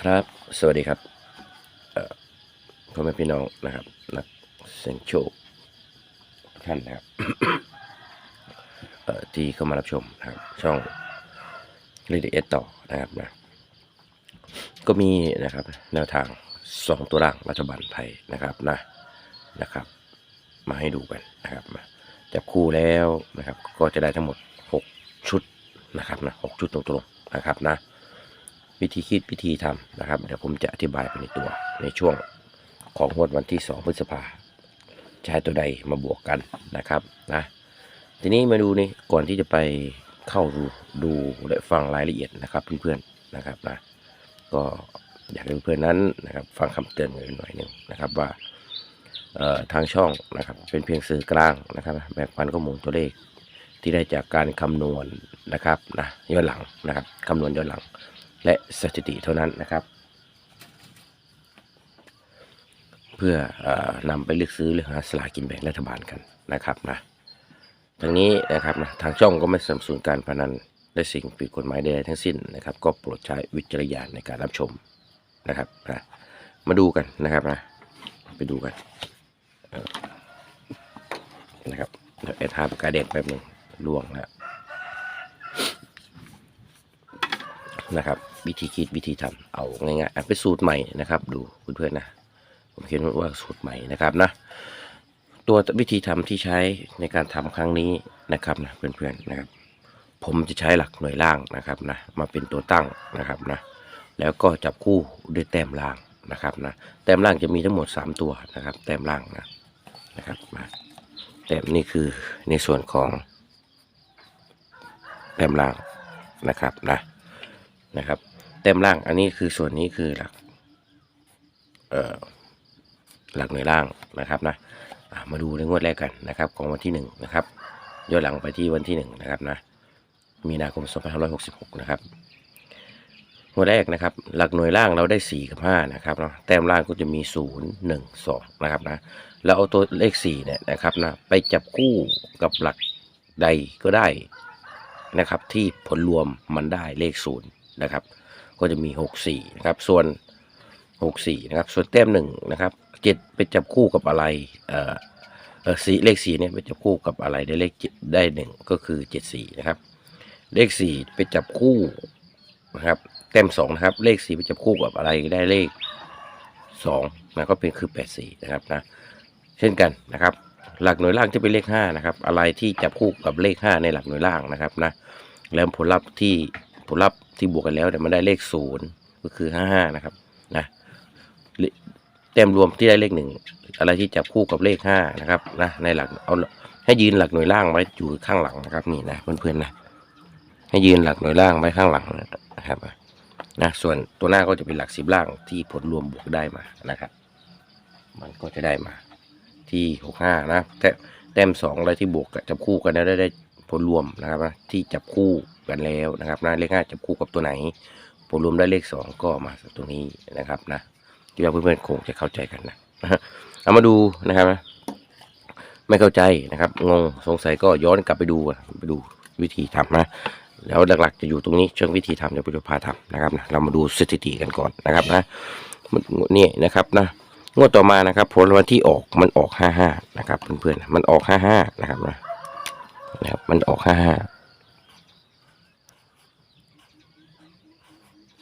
ครับ สวัสดีครับเอ่อพ่อแม่พี่น้องนะครับ นักเสียงโชคท่านนะครับที่เข้ามารับชมนะครับ ช่องเรดเอสต่อนะครับนะก็มีนะครับ แนวทางสองตัวร่างรัฐบาลไทยนะครับนะนะครับ มาให้ดูกันนะครับมาจับคู่แล้วนะครับ ก็จะได้ทั้งหมด 6 ชุดนะครับนะหกชุดตรงๆนะครับนะ วิธีคิดวิธีทำนะครับ เดี๋ยวผมจะอธิบายไปในตัวในช่วงของงวดวันที่ 2 พฤษภาใช้ตัวใดมาบวกกันนะครับนะทีนี้มาดูนี่ก่อนที่จะไปเข้าดูดูและฟังรายละเอียดนะครับเพื่อนๆนะครับนะก็อยากให้เพื่อนๆนั้นนะครับฟังคำเตือนกันหน่อยหนึ่งนะครับว่าทางช่องนะครับเป็นเพียงสื่อกลางนะครับแบ่งปันข้อมูลตัวเลขที่ได้จากการคำนวณนะครับนะย้อนหลังนะครับคำนวณย้อนหลัง และสถิติเท่านั้นนะครับ เพื่ออนำไปเลือกซื้อหรือหาสลากกินแบ่งรัฐบาลกันนะครับนะทั้งนี้นะครับนะทางช่องก็ไม่สนับสนุนการพนันและสิ่งผิดกฎหมายใดๆทั้งสิ้นนะครับ ก็โปรดใช้วิจารณญาณในการรับชมนะครับนะมาดูกันนะครับนะไปดูกันนะครับเดี๋ยวแอดหาปากกาแดงแป๊บหนึ่งล่วงแล้วนะครับ วิธีคิดวิธีทำเอาง่ายๆอะเป็นสูตรใหม่นะครับ ดูเพื่อนๆนะผมเขียนว่าสูตรใหม่นะครับนะตัววิธีทำที่ใช้ในการทำครั้งนี้นะครับนะเพื่อนๆนะครับ ผมจะใช้หลักหน่วยล่างนะครับนะมาเป็นตัวตั้งนะครับนะแล้วก็จับคู่ด้วยแต้มล่างนะครับนะแต้มล่างจะมีทั้งหมด 3 ตัวนะครับ แต้มล่างนะนะครับมาแต้มนี่คือในส่วนของแต้มล่างนะครับนะนะครับ เต็มล่าง อันนี้คือส่วนนี้คือหลักเอ่อหลักหน่วยล่างนะครับนะมาดูในงวดแรกกันนะครับ ของวันที่หนึ่งนะครับย้อนหลังไปที่วันที่หนึ่งนะครับนะมีนาคม2566นะครับงวดแรกนะครับ หลักหน่วยล่างเราได้ 4 กับ 5 นะครับเนาะแต้มล่างก็จะมี 0 1 2 นะครับนะแล้วเอาตัวเลข4เนี่ยนะครับนะไปจับคู่กับหลักใดก็ได้นะครับ ที่ผลรวมมันได้เลข0 นะครับ ก็จะมี 64นะครับส่วน 64นะครับส่วนแต้มหนึ่งนะครับเจ็ดไปจับคู่กับอะไรเอ่อเออสีเลขสีเนี่ยไปจับคู่กับอะไรได้เลข7ได้หนึ่งก็คือ74นะครับ เลขสี่ไปจับคู่นะครับแต้มสองนะครับ เลขสี่ไปจับคู่กับอะไรได้เลขสองนะก็เป็นคือ84นะครับนะเช่นกันนะครับ หลักหน่วยล่างจะเป็นเลข5นะครับ อะไรที่จับคู่กับเลข5ในหลักหน่วยล่างนะครับนะแล้วผลลัพธ์ที่ ผลลัพธ์ที่บวกกันแล้วเนี่มันได้เลขศูนย์ก็คือห้าห้านะครับนะเลแต้มรวมที่ได้เลขหนึ่งอะไรที่จับคู่กับเลขห้านะครับนะในหลักเอาให้ยืนหลักหน่วยล่างไว้อยู่ข้างหลังนะครับนี่นะเพื่อนๆนะให้ยืนหลักหน่วยล่างไว้ข้างหลังนะครับนะส่วนตัวหน้าก็จะเป็นหลักสิบล่างที่ผลรวมบวกได้มานะครับ มันก็จะได้มาที่หกห้านะแต่แต้มสองอะไรที่บวกจับคู่กันได้ได้ผลรวมนะครับนะที่จับคู่ กันแล้วนะครับนะเลขห้าจับคู่กับตัวไหนผลรวมได้เลขสองก็มาจากตัวนี้นะครับนะที่ว่าเพื่อนๆคงจะเข้าใจกันนะเอามาดูนะครับนะไม่เข้าใจนะครับงงสงสัยก็ย้อนกลับไปดูอะไปดูวิธีทำนะแล้วหลักๆจะอยู่ตรงนี้เชิงวิธีทำจะไปดูพาทำนะครับนะเรามาดูสถิติกันก่อนนะครับนะนี่นะครับนะงวดต่อมานะครับ ผลวันที่ออกมันออกห้าห้านะครับ เพื่อนๆมันออกห้าห้านะครับนะนะครับมันออกห้าห้า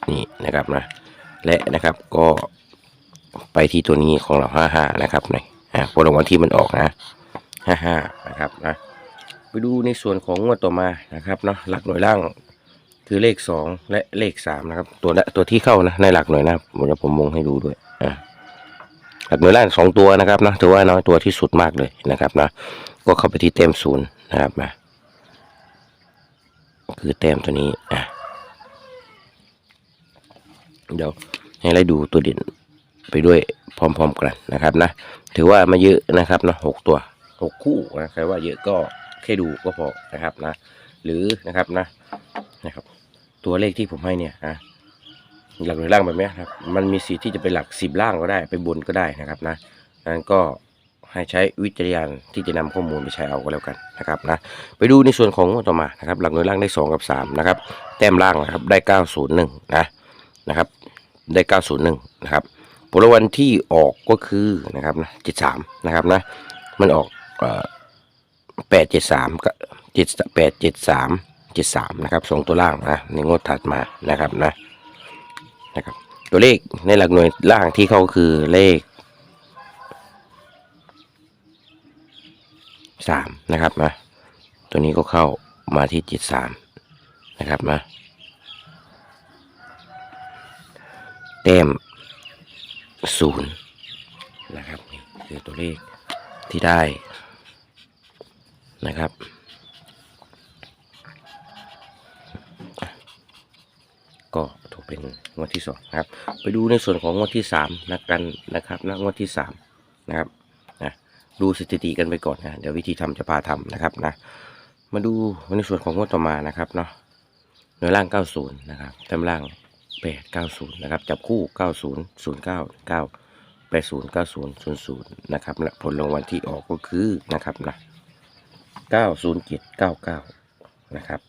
นี่นะครับนะและนะครับก็ไปที่ตัวนี้ของเราห้าห้านะครับในอ่าผลรางวัลที่มันออกนะห้าห้านะครับนะไปดูในส่วนของงวดต่อมานะครับเนาะหลักหน่วยล่างคือเลขสองและเลขสามนะครับตัวตัวที่เข้านะในหลักหน่วยนะผมจะผมวงให้ดูด้วยอ่าหลักหน่วยล่างสองตัวนะครับนะถือว่าน้อยตัวที่สุดมากเลยนะครับนะก็เข้าไปที่เต็มศูนย์นะครับมาคือเต็มตัวนี้อะ เดี๋ยวให้ไล่ดูตัวเด่นไปด้วยพร้อมๆกันนะครับนะ ถือว่ามาเยอะนะครับนะหกตัวหกคู่นะใครว่าเยอะก็แค่ดูก็พอนะครับนะ หรือนะครับนะนะครับ ตัวเลขที่ผมให้เนี่ยนะหลักหน่วยล่างแบบนี้ครับ มันมีสีทธิ์ที่จะเป็นหลักสิบล่างก็ได้ไปบนก็ได้นะครับนะนั้นก็ให้ใช้วิจารณญาณที่จะนำข้อมูลไปใช้เอาก็แล้วกันนะครับนะไปดูในส่วนของต่อมานะครับ หลักหน่วยล่างได้ 2 กับ 3 นะครับ แต้มล่างนะครับได้ 901 นะนะครับ ได้เก้าศูนะครับ ผลรางวัลที่ออกก็คือนะครับนะเจ็ดสามนะครับนะ มันออกแปดเจ็ดสามก็เจ็ดแปดเจ็ดสามเจ็ดสามนะครับสองตัวล่างนะในงวดถัดมานะครับนะนะครับ ตัวเลขในหลักหน่วยล่างที่เข้าคือเลขสามนะครับนะตัวนี้ก็เข้ามาที่เจ็ดสามนะครับนะแต้มศูนย์นะครับนี่คือตัวเลขที่ได้นะครับก็ถูกเป็นงวดที่สองครับ ไปดูในส่วนของงวดที่สามนะกันนะครับนะงวดที่สามนะครับนะดูสถิติกันไปก่อนนะเดี๋ยววิธีทำจะพาทำนะครับนะมาดูในส่วนของงวดต่อมานะครับเนาะหน่วยล่าง 90 นะครับแต้มล่าง 8 90นะครับจับคู่ 90 09 9 80 90 00นะครับและผลรางวัลที่ออกก็คือนะครับนะ907 99นะครับ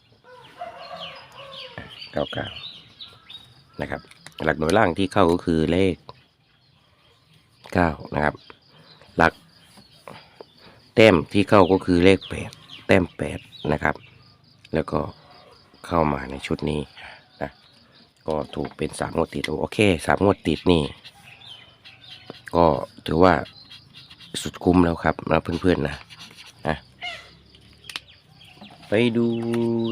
99นะครับหลักหน่วยล่างที่เข้าก็คือเลข9นะครับหลักแต้มที่เข้าก็คือเลข 8 แต้ม8นะครับแล้วก็เข้ามาในชุดนี้ ก็ถูกเป็น3งวดติดโอเค3งวดติดนี่ ก็ถือว่าสุดคุ้มแล้วครับนะเพื่อนๆนะนะไปดู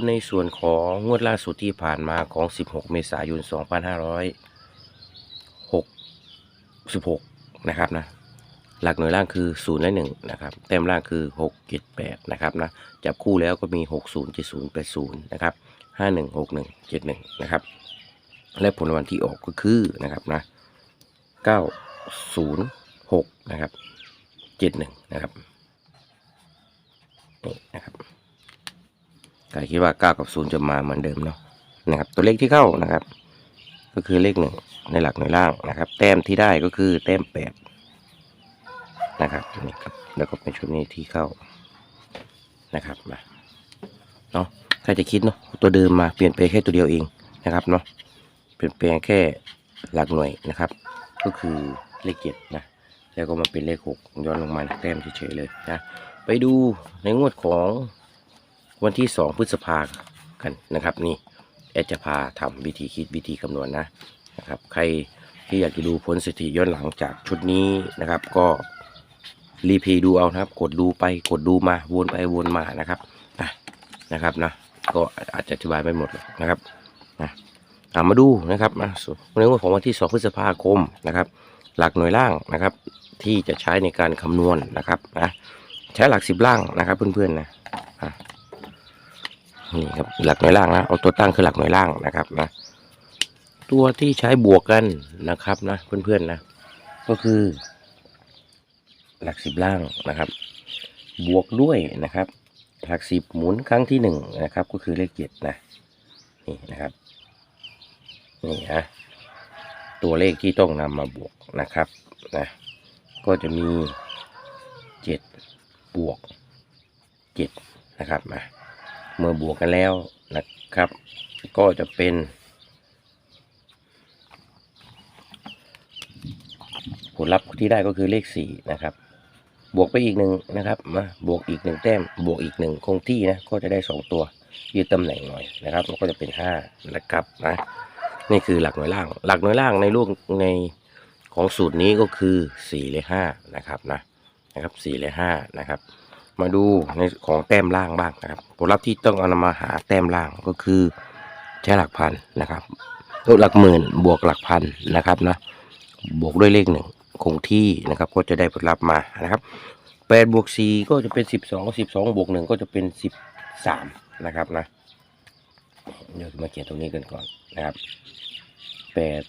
ในส่วนของงวดล่าสุดที่ผ่านมาของ 16 เมษายน 2566 นะครับนะ หลักหน่วยล่างคือ 0 และ 1 นะครับ แต้มล่างคือ 6 7 8 นะครับนะ จับคู่แล้วก็มี 60 70 80 นะครับ 51 61 71 นะครับ และผลรางวัลที่ออกก็คือนะครับนะ906นะครับ71นะครับนี่นะครับกายคิดว่า9กับ0จะมาเหมือนเดิมเนาะนะครับ ตัวเลขที่เข้านะครับ ก็คือเลขหนึ่งในหลักหน่วยล่างนะครับ แต้มที่ได้ก็คือแต้มแปดนะครับนี่ครับแล้วก็เป็นชุดนี้ที่เข้านะครับมาเนาะใครจะคิดเนาะตัวเดิมมาเปลี่ยนไปแค่ตัวเดียวเองนะครับเนาะ เปลี่ยนแปลงแค่หลักหน่วยนะครับ ก็คือเลขเจ็ดนะแล้วก็มาเป็นเลขหกย้อนลงมาแต้มเฉยๆเลยนะไปดูในงวดของวันที่2พฤษภากันนะครับ นี่แอดจะพาทำวิธีคิดวิธีคำนวณนะนะครับ ใครที่อยากจะดูผลสถิติย้อนหลังจากชุดนี้นะครับ ก็รีเพย์ดูเอานะครับ กดดูไปกดดูมาวนไปวนมานะครับนะนะครับนะก็อาจจะอธิบายไม่หมดนะครับนะ มาดูนะครับนะส่วนในวันของวันที่ 2 พฤษภาคมนะครับ หลักหน่วยล่างนะครับ ที่จะใช้ในการคำนวณนะครับนะใช้หลักสิบล่างนะครับเพื่อนๆนะอะนี่ครับหลักหน่วยล่างนะเอาตัวตั้งคือหลักหน่วยล่างนะครับนะตัวที่ใช้บวกกันนะครับนะเพื่อนๆนะก็คือ หลักสิบล่างนะครับ บวกด้วยนะครับ หลักสิบหมุนครั้งที่หนึ่งนะครับ ก็คือเลขเจ็ดนะนี่นะครับ นี่ฮะตัวเลขที่ต้องนำมาบวกนะครับนะก็จะมีเจ็ดบวกเจ็ดนะครับนะเมื่อบวกกันแล้วนะครับ ก็จะเป็นผลลัพธ์ที่ได้ก็คือเลขสี่นะครับ บวกไปอีกหนึ่งนะครับมาบวกอีกหนึ่งแต้ม บวกอีกหนึ่งคงที่นะ ก็จะได้สองตัวยืดตำแหน่งหน่อยนะครับมันก็จะเป็นห้านะครับนะ นี่คือหลักหน่วยล่าง หลักหน่วยล่างในลูกในของสูตรนี้ก็คือสี่เลขห้านะครับนะนะครับสี่เลขห้านะครับ มาดูในของแต้มล่างบ้างนะครับผลลัพธ์ที่ต้องเอานำมาหาแต้มล่างก็คือใช้หลักพันนะครับหลักหมื่นบวกหลักพันนะครับนะบวกด้วยเลขหนึ่งคงที่นะครับก็จะได้ผลลัพธ์มานะครับแปดบวกสี่ก็จะเป็นสิบสองสิบสองบวกหนึ่งก็จะเป็นสิบสามนะครับนะเดี๋ยวมาเขียนตรงนี้กันก่อน นะครับแปด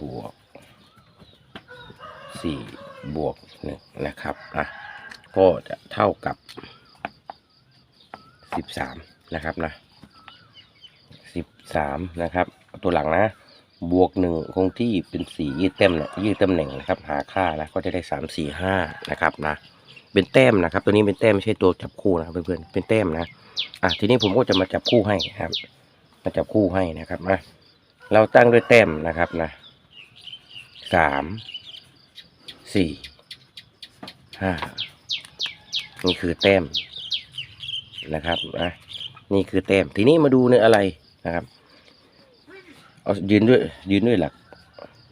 บวกสี่บวกหนึ่งนะครับนะก็จะเท่ากับ13นะครับนะ13นะครับ ตัวหลังนะบวกหนึ่งคงที่เป็นสี่ยืดเต็มนี่ยยืดตำแหน่งนะครับ หาค่านะก็จะได้สามสี่ห้านะครับนะเป็นแต้มนะครับ ตัวนี้เป็นแต้มไม่ใช่ตัวจับคู่นะครับเพื่อนๆเป็นแต้มนะอะทีนี้ผมก็จะมาจับคู่ให้ครับ มาจับคู่ให้นะครับนะเราตั้งด้วยแต้มนะครับนะสามสี่ห้านี่คือแต้มนะครับนะนี่คือแต้มทีนี้มาดูเนื้ออะไรนะครับเอายืนด้วยยืนด้วยหลัก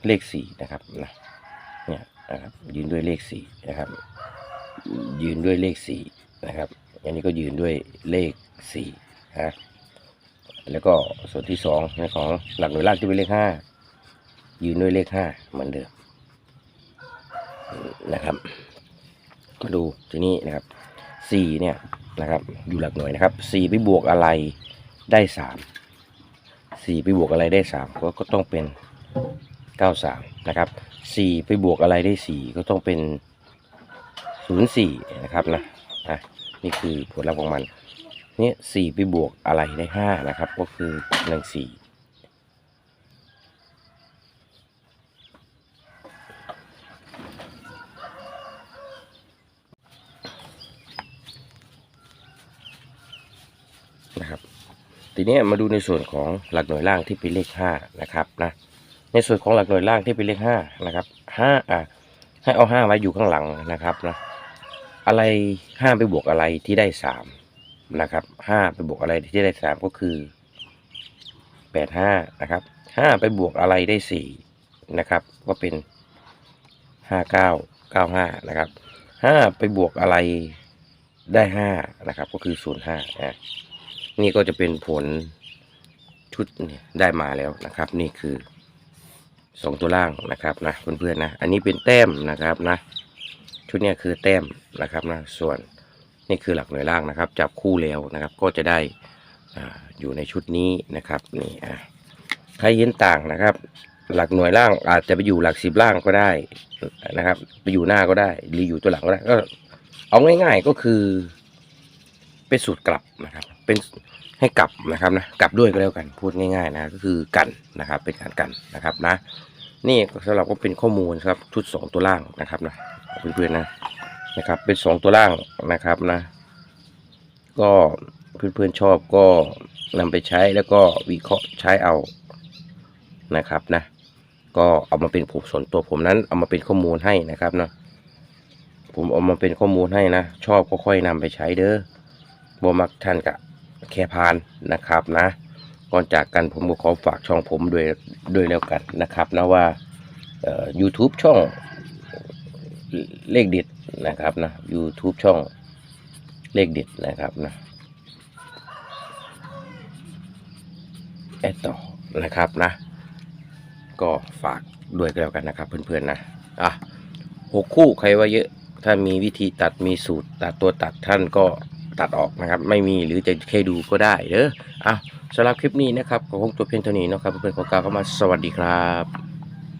เลขสี่นะครับนะเนี่ยนะครับยืนด้วยเลขสี่นะครับ ยืนด้วยเลขสี่นะครับอันนี้ก็ยืนด้วยเลขสี่นะ แล้วก็ส่วนที่สองในของหลักหน่วยล่างที่เป็นเลขห้ายืนด้วยเลขห้าเหมือนเดิมนะครับ มาดูทีนี้นะครับสี่เนี่ยนะครับ อยู่หลักหน่วยนะครับสี่ไปบวกอะไรได้สามสี่ไปบวกอะไรได้สามก็ก็ต้องเป็นเก้าสามนะครับสี่ไปบวกอะไรได้สี่ก็ต้องเป็นศูนย์สี่นะครับนะอะนี่คือผลลัพธ์ของมัน นี่สี่ไปบวกอะไรได้ห้านะครับ ก็คือหนึ่งสี่นะครับทีนี้มาดูในส่วนของหลักหน่วยล่างที่เป็นเลขห้านะครับนะในส่วนของหลักหน่วยล่างที่เป็นเลขห้านะครับห้าอะให้เอาห้าไว้อยู่ข้างหลังนะครับนะอะไรห้าไปบวกอะไรที่ได้สาม นะครับห้าไปบวกอะไรที่ได้สามก็คือแปดห้านะครับห้าไปบวกอะไรได้สี่นะครับ ก็เป็นห้าเก้าเก้าห้านะครับห้าไปบวกอะไรได้ห้านะครับ ก็คือศูนย์ห้านะนี่ก็จะเป็นผลชุดเนี่ยได้มาแล้วนะครับ นี่คือสองตัวล่างนะครับนะเพื่อนๆนะ อันนี้เป็นแต้มนะครับนะ ชุดเนี้ยคือแต้มนะครับนะส่วน นี่คือหลักหน่วยล่างนะครับ จับคู่แล้วนะครับ ก็จะได้ออยู่ในชุดนี้นะครับนี่อะใครเห็นต่างนะครับ หลักหน่วยล่างอาจจะไปอยู่หลักสิบล่างก็ได้นะครับ ไปอยู่หน้าก็ได้หรืออยู่ตัวหลังก็ได้ก็เอาง่าย ๆก็คือเป็นสูตรกลับนะครับ เป็นให้กลับนะครับนะกลับด้วยก็แล้วกันพูดง่ายๆนะก็คือกันนะครับ เป็นการกันนะครับนะ นี่สำหรับก็เป็นข้อมูลครับชุดสองตัวล่างนะครับนะเพื่อนๆนะ นะครับ เป็นสองตัวล่างนะครับนะก็เพื่อนๆชอบก็นำไปใช้แล้วก็วิเคราะห์ใช้เอานะครับนะก็เอามาเป็นผมส่วนตัวผมนั้นเอามาเป็นข้อมูลให้นะครับเนาะผมเอามาเป็นข้อมูลให้นะ ชอบก็ค่อยนำไปใช้เด้อบมักท่านกะแค่พานนะครับนะ ก่อนจากกันผมก็ขอฝากช่องผมด้วยด้วยแล้วกันนะครับนะว่าเอ่อ YouTube ช่องเลขเด็ด นะครับนะ YouTube ช่องเลขเด็ดนะครับนะแอดต่อนะครับนะ ก็ฝากด้วยก็แล้วกันนะครับ เพื่อนๆนะอะหกคู่ใครว่าเยอะถ้ามีวิธีตัดมีสูตรตัดตัวตัดท่านก็ตัดออกนะครับ ไม่มีหรือจะแค่ดูก็ได้เด้ออะสำหรับคลิปนี้นะครับก็คงตัวเพียงเท่านี้นะครับเพื่อนๆขอกล่าวเข้ามาสวัสดีครับ